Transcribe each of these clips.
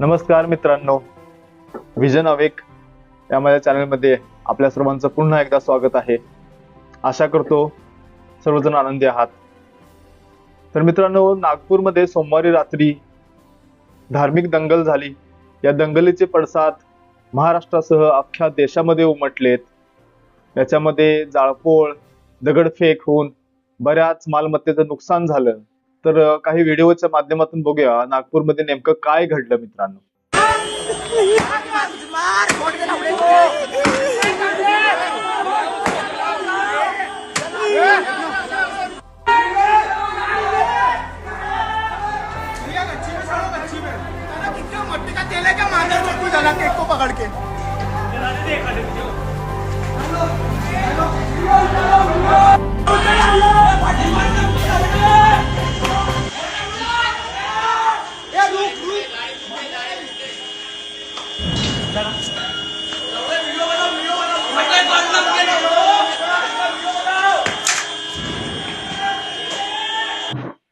नमस्कार मित्रांनो. Vision awake या माझ्या चॅनलमध्ये आपल्या सर्वांचं पुन्हा एकदा स्वागत आहे. आशा करतो सर्वजण आनंदी आहात. तर मित्रांनो नागपूरमध्ये सोमवारी रात्री धार्मिक दंगल झाली. या दंगलीचे पडसाद महाराष्ट्रासह अख्ख्या देशामध्ये उमटलेत. याच्यामध्ये जाळपोळ दगडफेक होऊन बऱ्याच मालमत्तेचं नुकसान झालं. तर काही व्हिडिओच्या माध्यमातून बघूया नागपूरमध्ये नेमकं काय घडलं मित्रांनो केक पकड़ के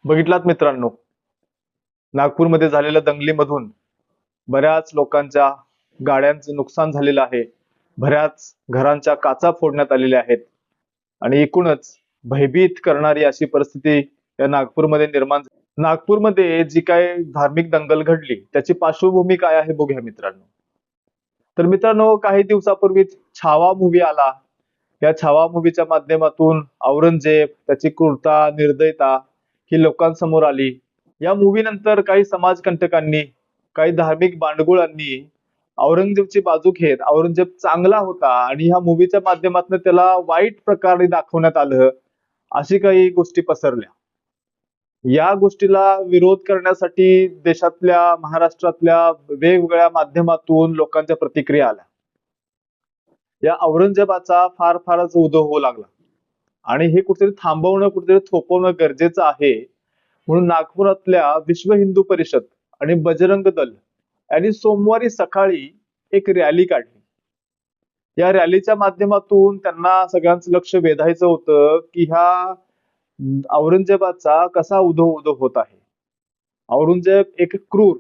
बघितलात मित्रांनो नागपूरमध्ये झालेल्या दंगलीमधून बऱ्याच लोकांच्या गाड्यांचं नुकसान झालेलं आहे. बऱ्याच घरांच्या काचा फोडण्यात आलेल्या आहेत. आणि एकूणच भयभीत करणारी अशी परिस्थिती या नागपूरमध्ये निर्माण झाली. नागपूरमध्ये जी काय धार्मिक दंगल घडली त्याची पार्श्वभूमी काय आहे बघूया मित्रांनो. तर मित्रांनो काही दिवसापूर्वी छावा मूवी आला. या छावा मूवीच्या माध्यमातून औरंगजेब त्याची क्रूरता निर्दयता ही लोकांसमोर आली. या मूवी नंतर काही समाजकंटकांनी काही धार्मिक बांडगुळांनी औरंगजेबची बाजू घेत औरंगजेब चांगला होता आणि ह्या मूवीच्या माध्यमातून त्याला वाईट प्रकारे दाखवण्यात आलं अशी काही गोष्टी पसरल्या. या गोष्टीला विरोध करण्यासाठी देशातल्या महाराष्ट्रातल्या वेगवेगळ्या माध्यमातून लोकांच्या प्रतिक्रिया आल्या. या औरंगजेबाचा फार फारच उदो होऊ लागला. आणि हे कुठेतरी थांबवणं कुठेतरी थोपवणं गरजेचं आहे. म्हणून नागपुरातल्या विश्व हिंदू परिषद आणि बजरंग दल यांनी सोमवारी सकाळी एक रॅली काढली. या रॅलीच्या माध्यमातून त्यांना सगळ्यांचं लक्ष वेधायचं होतं की ह्या औरंगजेबाचा कसा उदो उदो होत आहे. औरंगजेब एक क्रूर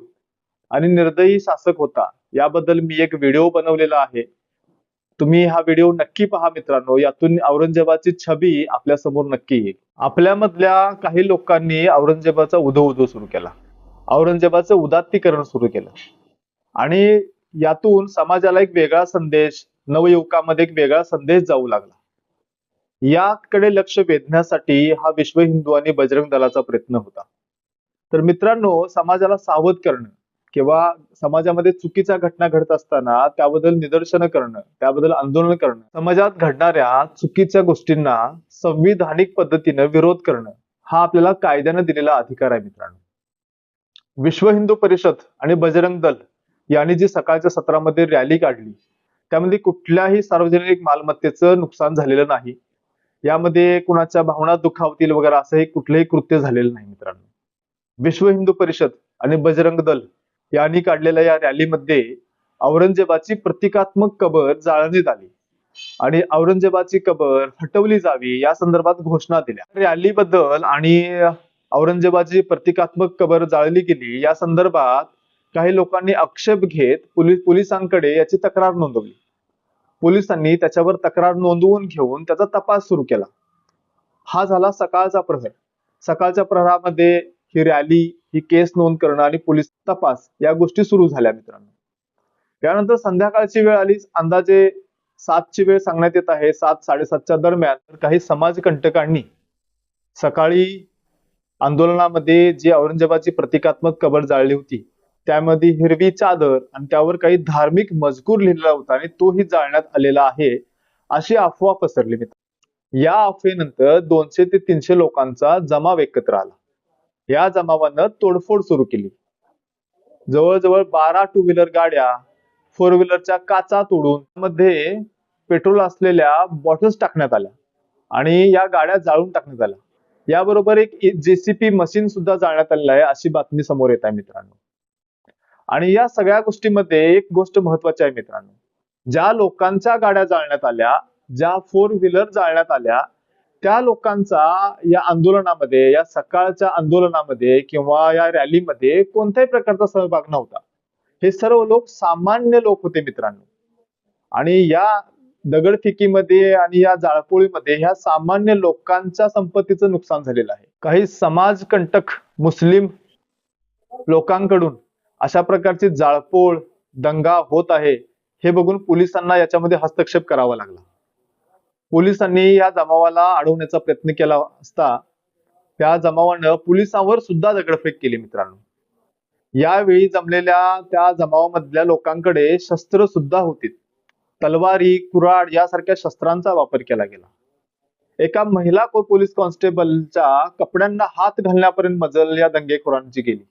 आणि निर्दयी शासक होता. याबद्दल मी एक व्हिडिओ बनवलेला आहे. तुम्ही हा व्हिडिओ नक्की पहा मित्रांनो. यातून औरंगजेबाची छबी आपल्यासमोर नक्की येईल. आपल्यामधल्या काही लोकांनी औरंगजेबाचा उधो उधो सुरू केला. औरंगजेबाचं उदात्तीकरण सुरू केलं. आणि यातून समाजाला एक वेगळा संदेश नवयुवकामध्ये एक वेगळा संदेश जाऊ लागला. याकडे लक्ष वेधण्यासाठी हा विश्व हिंदू आणि बजरंग दलाचा प्रयत्न होता. तर मित्रांनो समाजाला सावध करणं किंवा समाजामध्ये चुकीच्या घटना घडत असताना त्याबद्दल निदर्शनं करणं त्याबद्दल आंदोलन करणं समाजात घडणाऱ्या चुकीच्या गोष्टींना संविधानिक पद्धतीनं विरोध करणं हा आपल्याला कायद्यानं दिलेला अधिकार आहे मित्रांनो. विश्व हिंदू परिषद आणि बजरंग दल यांनी जी सकाळच्या सत्रामध्ये रॅली काढली त्यामध्ये कुठल्याही सार्वजनिक मालमत्तेचं नुकसान झालेलं नाही. यामध्ये कुणाच्या भावना दुखावतील वगैरे असंही कुठलंही कृत्य झालेलं नाही मित्रांनो. विश्व हिंदू परिषद आणि बजरंग दल यांनी काढलेल्या या रॅलीमध्ये औरंगजेबाची प्रतिकात्मक कबर जाळण्यात आली. आणि औरंगजेबाची कबर हटवली जावी या संदर्भात घोषणा दिल्या. रॅलीबद्दल आणि औरंगजेबाची प्रतिकात्मक कबर जाळली गेली या संदर्भात काही लोकांनी आक्षेप घेत पोलीस पोलिसांकडे याची तक्रार नोंदवली. पोलिसांनी त्याच्यावर तक्रार नोंदवून घेऊन त्याचा तपास सुरू केला. हा झाला सकाळचा प्रहर. सकाळच्या प्रहरामध्ये ही रॅली ही केस नोंद करणं आणि पोलीस तपास या गोष्टी सुरू झाल्या मित्रांनो. यानंतर संध्याकाळची वेळ आली. अंदाजे सातची वेळ सांगण्यात येत आहे. सात साडेसातच्या दरम्यान तर काही समाजकंटकांनी सकाळी आंदोलनामध्ये जी औरंगजेबाची प्रतिकात्मक कबर जाळली होती त्यामध्ये हिरवी चादर आणि त्यावर काही धार्मिक मजकूर लिहिलेला होता आणि तोही जाळण्यात आलेला आहे अशी अफवा पसरली मित्र या अफवेनंतर दोनशे ते तीनशे लोकांचा जमाव एकत्र आला. या जमावानं तोडफोड सुरू केली. जवळजवळ बारा टू व्हीलर गाड्या फोर व्हीलरच्या काचा तोडून मध्ये पेट्रोल असलेल्या बॉटल्स टाकण्यात आल्या आणि या गाड्या जाळून टाकण्यात आल्या. याबरोबर एक जेसीपी मशीन सुद्धा जाळण्यात आलेलं आहे अशी बातमी समोर येत आहे मित्रांनो. आणि या सगळ्या गोष्टीमध्ये एक गोष्ट महत्वाची आहे मित्रांनो. ज्या लोकांच्या गाड्या जाळण्यात आल्या ज्या फोर व्हीलर जाळण्यात आल्या त्या लोकांचा या आंदोलनामध्ये या सकाळच्या आंदोलनामध्ये किंवा या रॅलीमध्ये कोणत्याही प्रकारचा सहभाग नव्हता. हे सर्व लोक सामान्य लोक होते मित्रांनो. आणि या दगडफेकीमध्ये आणि या जाळपोळीमध्ये ह्या सामान्य लोकांच्या संपत्तीचं नुकसान झालेलं आहे. काही समाजकंटक मुस्लिम लोकांकडून अशा प्रकारची जाळपोळ दंगा होत आहे हे बघून पोलिसांना याच्यामध्ये हस्तक्षेप करावा लागला. पोलिसांनी या जमावाला अडवण्याचा प्रयत्न केला असता त्या जमावानं पोलिसांवर सुद्धा दगडफेक केली मित्रांनो. यावेळी जमलेल्या त्या जमावामधल्या लोकांकडे शस्त्र सुद्धा होती. तलवारी कुऱ्हाड यासारख्या शस्त्रांचा वापर केला गेला. एका महिला को- पोलीस कॉन्स्टेबलच्या कपड्यांना हात घालण्यापर्यंत मजल या दंगेखोरांची गेली.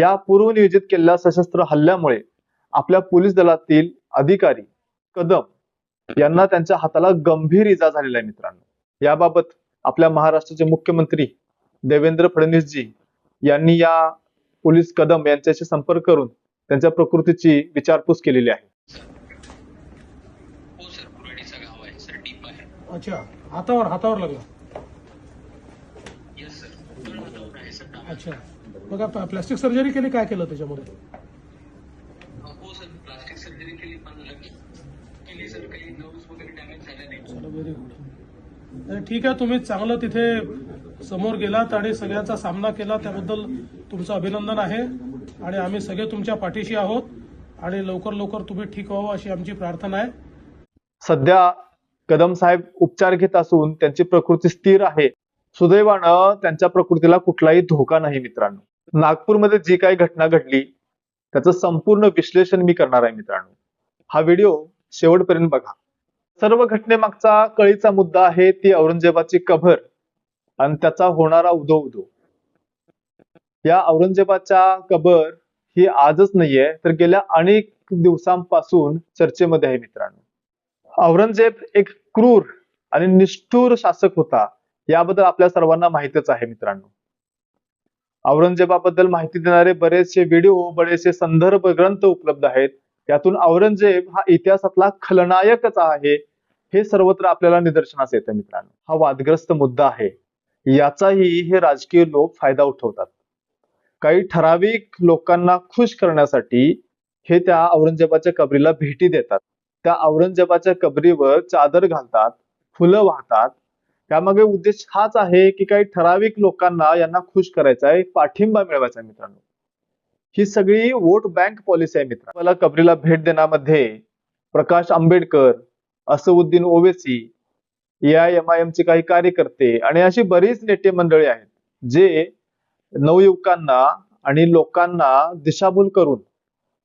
या पूर्वनियोजित केलेल्या सशस्त्र हल्ल्यामुळे आपल्या पोलीस दलातील अधिकारी कदम यांना त्यांच्या हाताला गंभीर इजा झालेला आहे मित्रांनो. याबाबत आपल्या महाराष्ट्राचे मुख्यमंत्री देवेंद्र फडणवीसजी यांनी या पोलीस कदम यांच्याशी संपर्क करून त्यांच्या प्रकृतीची विचारपूस केलेली आहे. हो सर कुराडीचं गाव आहे सर डीप आहे. अच्छा हातावर हातावर लागला. अच्छा. बघा प्ला- प्लास्टिक सर्जरी केली काय केलं त्याच्यामध्ये? व्हेरी गुड ठीक आहे तुम्ही चांगलं तिथे समोर गेलात आणि सगळ्यांचा सामना केला त्याबद्दल तुमचं अभिनंदन आहे. आणि आम्ही सगळे तुमच्या पाठीशी आहोत आणि लवकर लवकर तुम्ही ठीक व्हावं अशी आमची प्रार्थना आहे. सध्या कदम साहेब उपचार घेत असून त्यांची प्रकृती स्थिर आहे. सुदैवानं त्यांच्या प्रकृतीला कुठलाही धोका नाही मित्रांनो. नागपूरमध्ये जी काही घटना घडली त्याचं संपूर्ण विश्लेषण मी करणार आहे मित्रांनो. हा व्हिडिओ शेवटपर्यंत बघा. सर्व घटनेमागचा कळीचा मुद्दा आहे ती औरंगजेबाची कबर आणि त्याचा होणारा उदो उदो या औरंगजेबाच्या कबर ही आजच नाहीये तर गेल्या अनेक दिवसांपासून चर्चेमध्ये आहे मित्रांनो. औरंगजेब एक क्रूर आणि निष्ठुर शासक होता याबद्दल आपल्या सर्वांना माहितच आहे मित्रांनो. औरंगजेबाबद्दल माहिती देणारे बरेचसे व्हिडिओ बरेचसे संदर्भ ग्रंथ उपलब्ध आहेत. त्यातून औरंगजेब हा इतिहासातला खलनायकच आहे. हे सर्वत्र आपल्याला निदर्शनास येतं मित्रांनो. हा वादग्रस्त मुद्दा आहे. याचाही हे राजकीय लोक फायदा उठवतात. काही ठराविक लोकांना खुश करण्यासाठी हे त्या औरंगजेबाच्या कबरीला भेटी देतात. त्या औरंगजेबाच्या कबरीवर चादर घालतात फुलं वाहतात. त्यामागे उद्देश हाच आहे की काही ठराविक लोकांना यांना खुश करायचा आहे पाठिंबा मिळवायचा आहे मित्रांनो. ही सगळी वोट बँक पॉलिसी आहे मित्र मला कबरीला भेट देण्यामध्ये Prakash Ambedkar Asaduddin Owaisi A I M I एमचे काही कार्यकर्ते आणि अशी बरीच नेते मंडळी आहेत जे नवयुवकांना आणि लोकांना दिशाभूल करून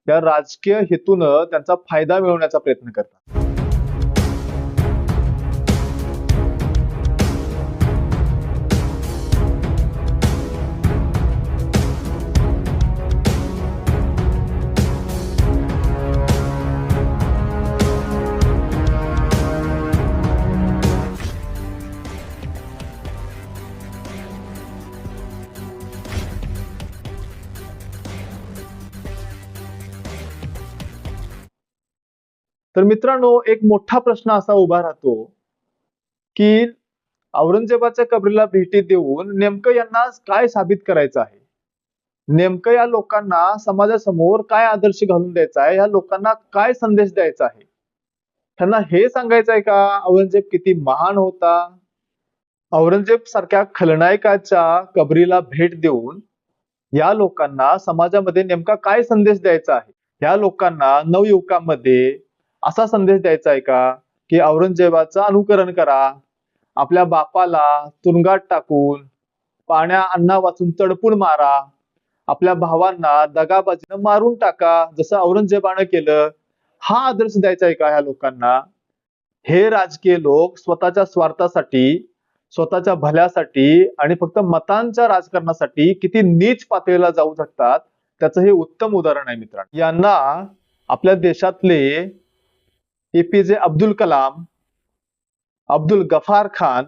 त्या राजकीय हेतून त्यांचा फायदा मिळवण्याचा प्रयत्न करतात. तर मित्रांनो एक मोठा प्रश्न असा उभा राहतो की औरंगजेबाच्या कबरीला भेटी देऊन नेमकं यांना काय साबित करायचं आहे? नेमकं या लोकांना समाजासमोर काय आदर्श घालून द्यायचा आहे? या लोकांना काय संदेश द्यायचा आहे? त्यांना हे सांगायचं आहे का? औरंगजेब किती महान होता? औरंगजेब सारख्या खलनायकाच्या कबरीला भेट देऊन या लोकांना समाजामध्ये नेमका काय संदेश द्यायचा आहे? या लोकांना नवयुवकांमध्ये असा संदेश द्यायचा आहे का? की औरंगजेबाचं अनुकरण करा. आपल्या बापाला तुरुंगात टाकून पाण्या अन्ना वाचून तडपून मारा. आपल्या भावांना दगाबाजीनं मारून टाका जसं औरंगजेबानं केलं. हा आदर्श द्यायचा आहे का ह्या लोकांना? हे राजकीय लोक स्वतःच्या स्वार्थासाठी स्वतःच्या भल्यासाठी आणि फक्त मतांच्या राजकारणासाठी किती नीच पातळीला जाऊ शकतात त्याचं हे उत्तम उदाहरण आहे मित्रांनो. यांना आपल्या देशातले एपीजे अब्दुल कलाम अब्दुल गफार खान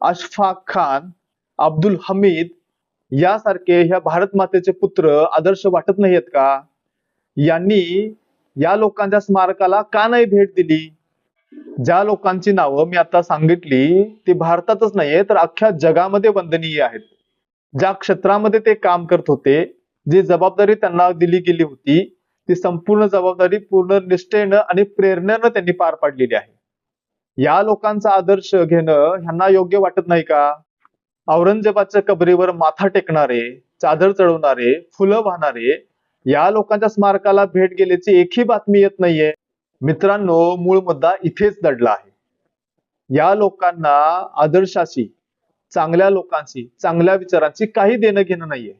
अशफाक खान अब्दुल हमीद यासारखे ह्या भारत मातेचे पुत्र आदर्श वाटत नाहीयेत का? यांनी या लोकांच्या स्मारकाला का नाही भेट दिली? ज्या लोकांची नावं मी आता सांगितली ती भारतातच नाहीये तर अख्ख्या जगामध्ये वंदनीय आहेत. ज्या क्षेत्रामध्ये ते काम करत होते जी जबाबदारी त्यांना दिली गेली होती ती संपूर्ण जबाबदारी पूर्ण निष्ठेनं आणि प्रेरणेनं त्यांनी पार पाडलेली आहे. या लोकांचा आदर्श घेणं ह्यांना योग्य वाटत नाही का? औरंगजेबाच्या कबरीवर माथा टेकणारे चादर चढवणारे फुलं वाहणारे या लोकांच्या स्मारकाला भेट गेल्याची एकही बातमी येत नाहीये. मित्रांनो मूळ मुद्दा इथेच दडला आहे. या लोकांना आदर्शाशी चांगल्या लोकांशी चांगल्या विचारांची काही देणं घेणं नाहीये.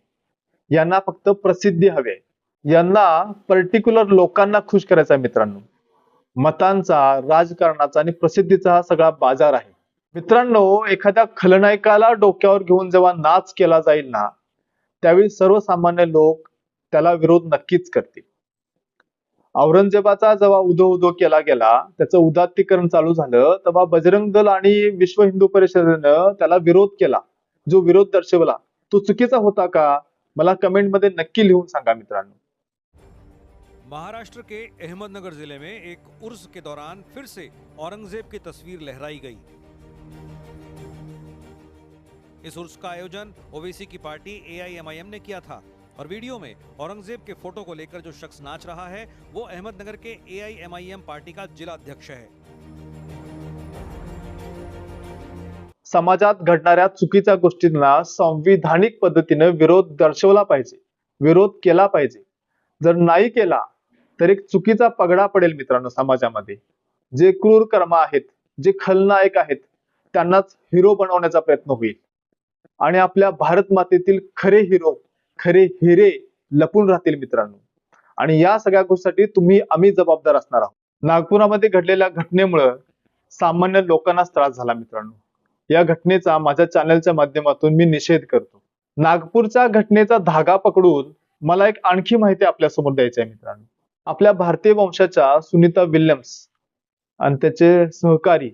यांना फक्त प्रसिद्धी हवी आहे. यांना पर्टिक्युलर लोकांना खुश करायचा आहे मित्रांनो. मतांचा राजकारणाचा आणि प्रसिद्धीचा हा सगळा बाजार आहे. मित्रांनो एखाद्या खलनायकाला डोक्यावर घेऊन जेव्हा नाच केला जाईल ना त्यावेळी सर्वसामान्य लोक त्याला विरोध नक्कीच करतील. औरंगजेबाचा जेव्हा उदो उदो केला गेला त्याचं उदात्तीकरण चालू झालं तेव्हा बजरंग दल आणि विश्व हिंदू परिषदेनं त्याला विरोध केला. जो विरोध दर्शवला तो चुकीचा होता का? मला कमेंटमध्ये नक्की लिहून सांगा मित्रांनो. महाराष्ट्र के अहमदनगर जिले में एक उर्स के दौरान फिर से औरंगजेब की तस्वीर लहराई गई। इस उर्स का आयोजन ओवैसी की पार्टी एआईएमआईएम ने किया था और वीडियो में औरंगजेब के फोटो को लेकर जो शख्स नाच रहा है वो अहमदनगर के एआईएमआईएम पार्टी का जिला अध्यक्ष है। समाजात घडणाऱ्या चुकीच्या गोष्टींना संविधानिक पद्धतीने विरोध दर्शवला पाहिजे विरोध केला पाहिजे. जर नाही केला तर एक चुकीचा पगडा पडेल मित्रांनो समाजामध्ये. जे क्रूर कर्म आहेत जे खलनायक आहेत त्यांनाच हिरो बनवण्याचा प्रयत्न होईल. आणि आपल्या भारत मातेतील खरे हिरो खरे हिरे लपून राहतील मित्रांनो. आणि या सगळ्या गोष्टीसाठी तुम्ही आम्ही जबाबदार असणार आहोत. नागपुरामध्ये घडलेल्या घटनेमुळं सामान्य लोकांनाच त्रास झाला मित्रांनो. या घटनेचा माझ्या चॅनलच्या माध्यमातून मी निषेध करतो. नागपूरच्या घटनेचा धागा पकडून मला एक आणखी माहिती आपल्यासमोर द्यायची आहे मित्रांनो. आपल्या भारतीय वंशाच्या सुनीता विल्यम्स आणि त्याचे सहकारी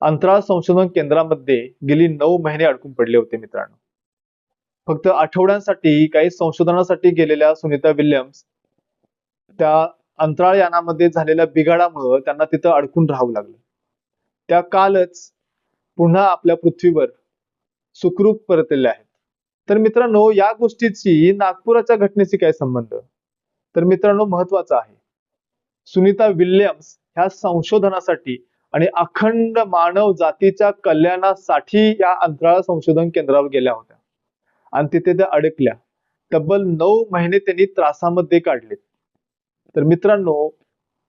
अंतराळ संशोधन केंद्रामध्ये गेली नऊ महिने अडकून पडले होते मित्रांनो. फक्त आठवड्यांसाठी काही संशोधनासाठी गेलेल्या सुनीता विल्यम्स त्या अंतराळ यानामध्ये झालेल्या बिघाडामुळं त्यांना तिथं अडकून राहावं लागलं. त्या कालच पुन्हा आपल्या पृथ्वीवर सुखरूप परतलेल्या आहेत. तर मित्रांनो या गोष्टीची नागपुराच्या घटनेशी काय संबंध? तर मित्रांनो महत्वाचं आहे. सुनीता विल्यम्स ह्या संशोधनासाठी आणि अखंड मानव जातीच्या कल्याणासाठी या अंतराळ संशोधन केंद्रावर गेल्या होत्या. आणि तिथे त्या अडकल्या. तब्बल नऊ महिने त्यांनी त्रासामध्ये काढले तर मित्रांनो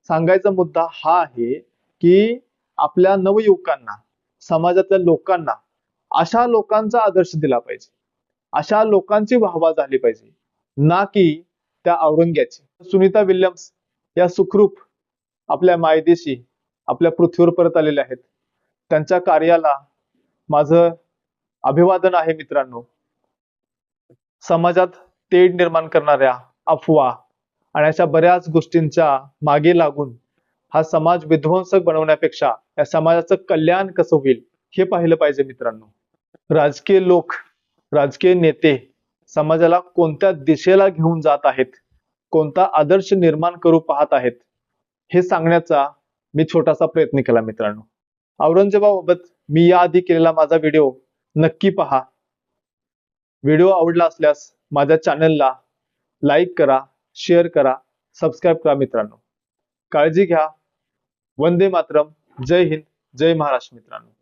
सांगायचा मुद्दा हा आहे की आपल्या नवयुवकांना समाजातल्या लोकांना अशा लोकांचा आदर्श दिला पाहिजे. अशा लोकांची वाहवा झाली पाहिजे. ना की त्या औरंग्याची. सुनीता विल्यम्स या सुखरूप आपल्या मायदेशी आपल्या पृथ्वीवर परत आलेल्या आहेत. त्यांच्या कार्याला माझं अभिवादन आहे मित्रांनो. समाजात तेढ निर्माण करणाऱ्या अफवा आणि अशा बऱ्याच गोष्टींच्या मागे लागून हा समाज विध्वंसक बनवण्यापेक्षा या समाजाचं कल्याण कसं होईल हे पाहिलं पाहिजे मित्रांनो. राजकीय लोक राजकीय नेते समाजाला कोणत्या दिशेला घेऊन जात आहेत? कोणता आदर्श निर्माण करू पाहत आहेत? हे सांगण्याचा मी छोटासा प्रयत्न केला मित्रांनो. औरंगजेबाबाबत मी याआधी केलेला माझा व्हिडिओ नक्की पहा. व्हिडिओ आवडला असल्यास माझ्या चॅनलला लाईक करा शेअर करा सबस्क्राईब करा मित्रांनो. काळजी घ्या. वंदे मातरम. जय हिंद. जय महाराष्ट्र मित्रांनो.